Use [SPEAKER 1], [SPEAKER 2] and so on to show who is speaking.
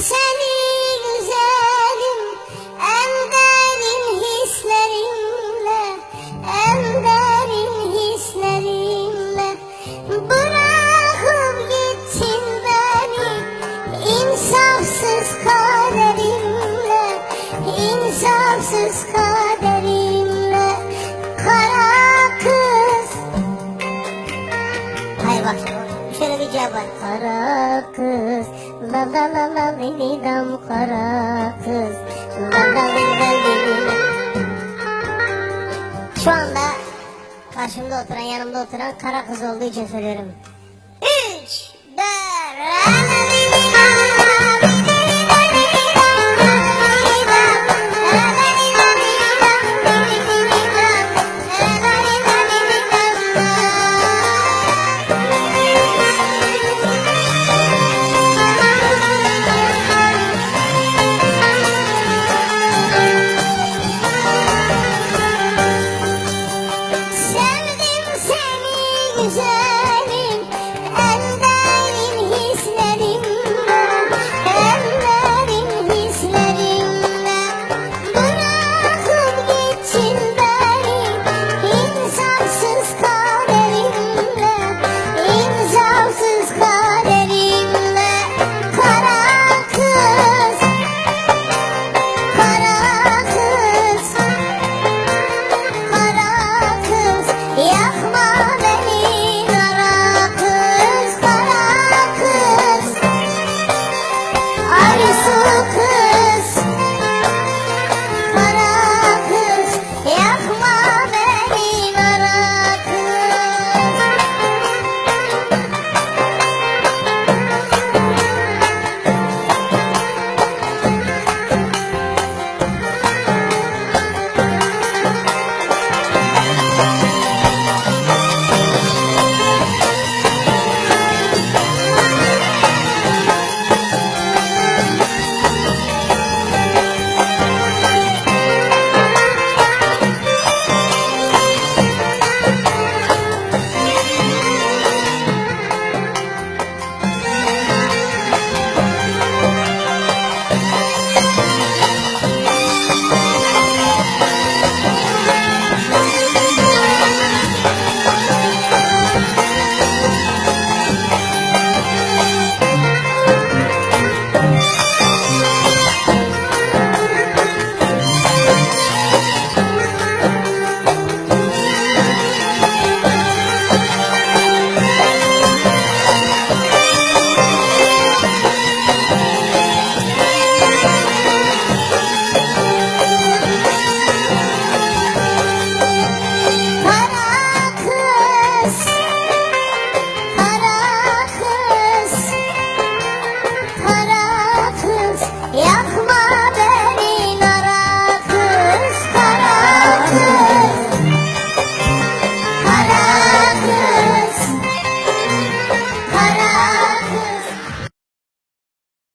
[SPEAKER 1] seni güzelim en derin hislerimle en derin hislerimle. Bırakıp gittin beni insafsız kaderimle insafsız kaderimle. Kara kız. Hayır bak şöyle bir cevap var. Kara kız, la la la la beni dam kara kız, la la la la beni Şu anda karşımda oturan, yanımda oturan kara kız olduğu için söylüyorum.